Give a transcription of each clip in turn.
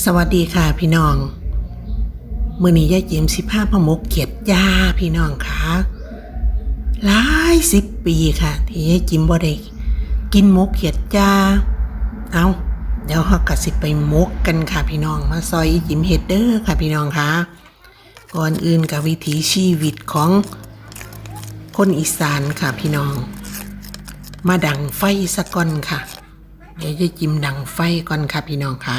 สวัสดีค่ะพี่น้องมือนี้ยายจิมสิผ้าพมกเกียรติยาพี่น้องค่ะหลายสิบปีค่ะ ที่ยายจิมบ่ได้กินมกเขียดยาเอาเดี๋ยวเราก็สิไปมกกันค่ะพี่น้อง มาซอยจิมเฮดเดอร์ค่ะพี่น้องค่ะก่อนอื่นกับวิถีชีวิตของคนอีสานค่ะพี่น้อง มาดังไฟสะก่อนค่ะ เดี๋ยวยายจิมดังไฟก่อนค่ะพี่น้องค่ะ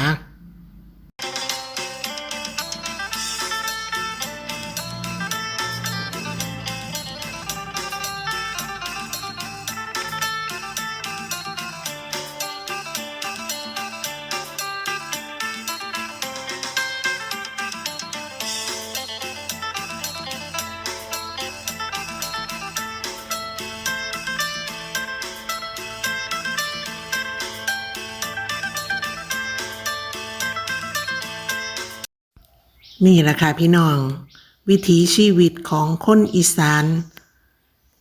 นี่แหละค่ะพี่น้อง วิถีชีวิตของคนอีสาน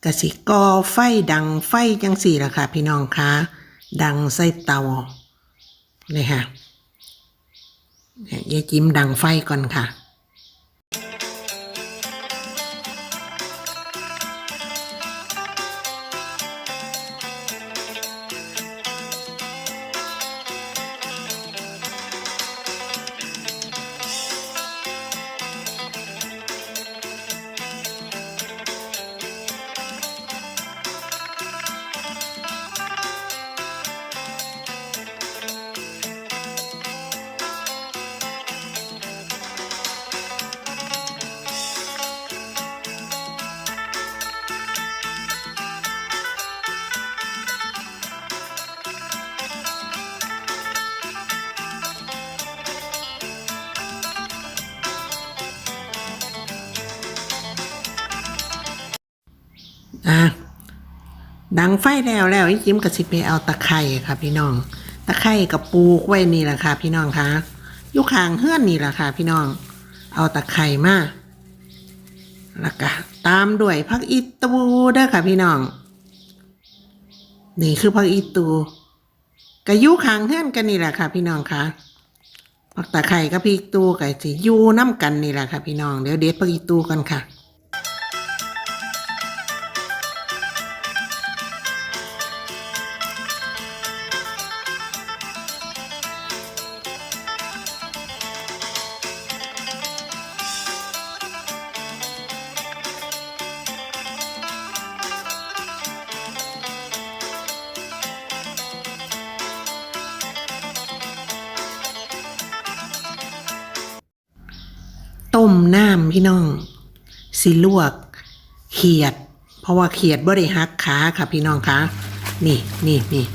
กสิกอไฟดังไฟจังสี่ละค่ะพี่น้องคะดังใส่เตาเลยค่ะเนี่ยยายจิ้มดังไฟก่อนค่ะ ดังไฟแล้วแล้วไอ้จิ้มกระสิไปเอาตะไคร่ค่ะพี่น้อง ตะไคร่กับปูกไว้นี่แหละค่ะ พี่น้องคะยุคางเฮือนนี่แหละค่ะ พี่น้อง เอาตะไคร่มาแล้วก็ตามด้วยผักอีตูด้อค่ะพี่น้อง นี่คือผักอีตูกะอยุคางเฮือนกันนี่แหละค่ะ พี่น้องคะผักตะไคร่กับพริกตูกับสิยูน้ำกันนี่แหละค่ะ พี่น้องเดี๋ยวเด็ดผักอีตูกันค่ะ ต้มน้ำพี่น้อง สิลวก เขียด เพราะว่าเขียดบ่ได้หักขาค่ะพี่น้องคะนี่นี่นี่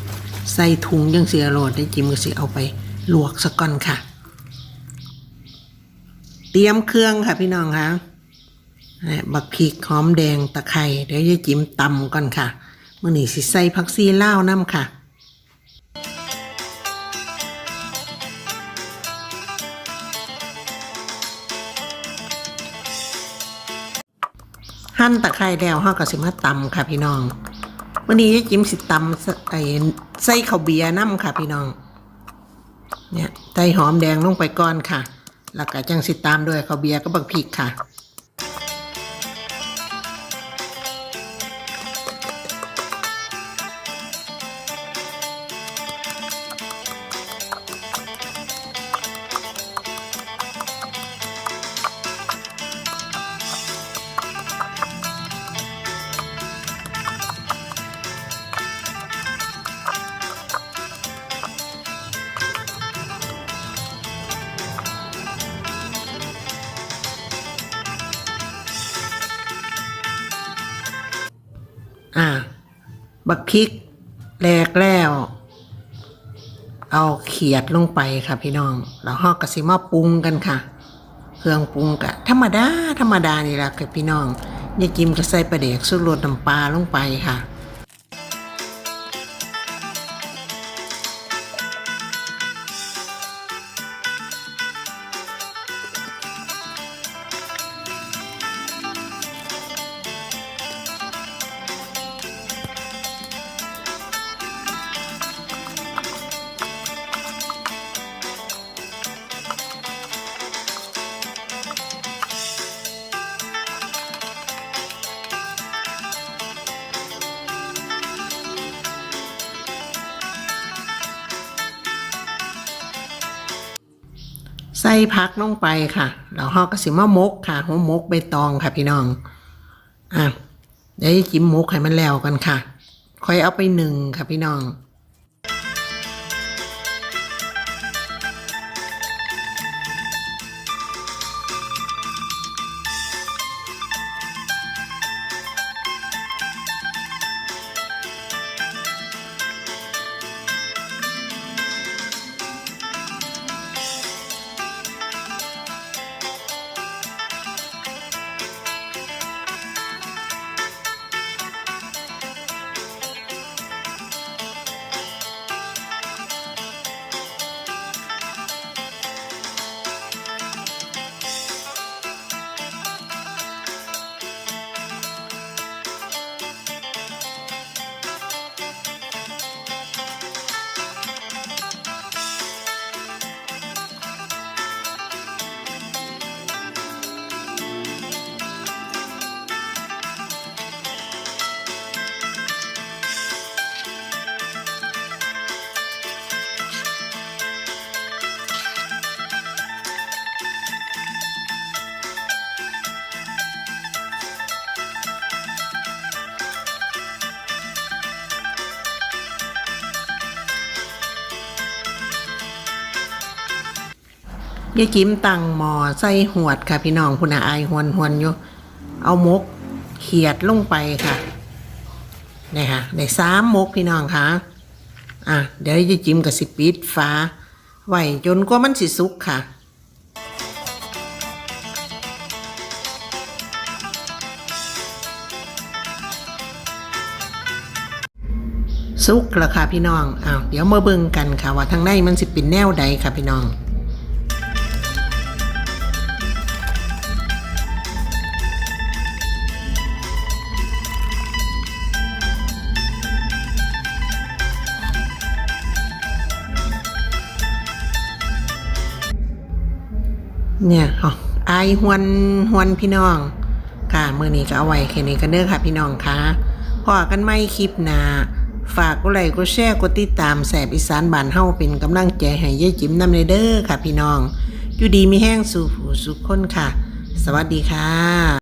ใส่ถุงยังเสียโรดได้จิมก็สิเอาไปลวกสักก่อนค่ะ เตรียมเครื่องค่ะพี่น้องคะบักพริกหอมแดงตะไคร้เดี๋ยวยายจิมตำก่อนค่ะมื่อนี้สิใส่ผักซีล่าน้ำค่ะ นตะไคร้แล้วเฮาก็สิมาตำค่ะพี่น้องวันนี้ยายจิ้มสิตำใส่ไอ้ใส่ข้าวเบียร์น้ำค่ะพี่น้อง เนี่ยใส่หอมแดงลงไปก่อนค่ะ แล้วก็จังสิตามด้วยข้าวเบียร์ก็บักพริกค่ะ บักพริกแรกแล้ว เอาเขียดลงไปค่ะพี่น้องแล้วฮอกกะสิมาปรุงกันค่ะ เครื่องปรุงกะธรรมดาธรรมดานี่แหละค่ะพี่น้องยายกิมก็ใส่ปลาเด็กสุดรสน้ำปลาลงไปค่ะ ส่ผักลงไปค่ะแล้วเราก็สิมามกค่ะหัวมกใบตองค่ะพี่น้องอะเดี๋ยวจะจิ้มมกให้มันแล้วกันค่ะค่อยเอาไปหนึ่งค่ะพี่น้อง ยายจิ้มตั้งหมอใส่หวดค่ะ พี่น้องคุณอาอายหวนหวนอยู่ เอามกเขียดลงไปค่ะนี่ค่ะได้สามมกพี่น้องค่ะอะเดี๋ยวยายจิ้มกับสิปิดฟ้าไหวจนกว่ามันสิสุกค่ะสุกแล้วค่ะพี่น้องอ้าวเดี๋ยวมาเบิ่งกันค่ะว่าทางในมันสิเป็นแนวใดค่ะพี่น้อง เนี่ยอ๋ออายหวนหวนพี่น้อง ค่ะมือนี้ก็เอาไว้แค่นี้กันเด้อค่ะพี่น้องค่ะพอกันไม่คลิปหนาฝากก็ไลค์ก็แชร์ก็ติดตามแสบอีสานบ้านเฮาเป็นกำลังใจให้ยายจิ๋มนำในเด้อค่ะพี่น้อง อยู่ดีมีแห้งสู่ผู้สุขคนค่ะ สวัสดีค่ะ